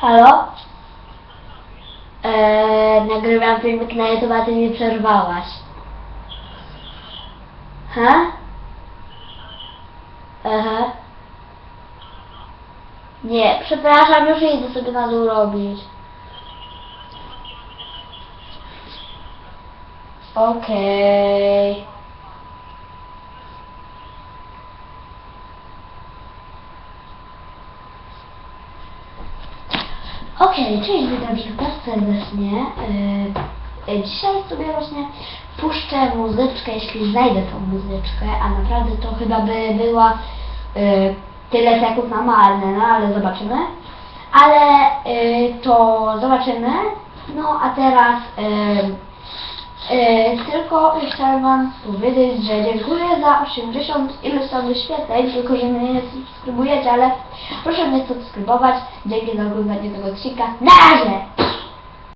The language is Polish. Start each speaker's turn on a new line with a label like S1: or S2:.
S1: Halo? Eee, nagrywam filmik na YouTube, a ty mnie przerwałaś. Ha? Aha. Nie, przepraszam, już idę sobie na dół robić. Okej. Okej, cześć, witam wszystkich bardzo serdecznie. Yy, dzisiaj sobie właśnie puszczę muzyczkę, jeśli znajdę tą muzyczkę, a naprawdę to chyba by była yy, tyle sekund na marne, no ale zobaczymy. Ale yy, to zobaczymy. No a teraz yy, tylko chciałem Wam powiedzieć, że dziękuję za 80 iluś tam wyświetleń, tylko że mnie nie subskrybujecie, ale proszę mnie subskrybować. Dzięki za oglądanie tego odcinka. Na razie!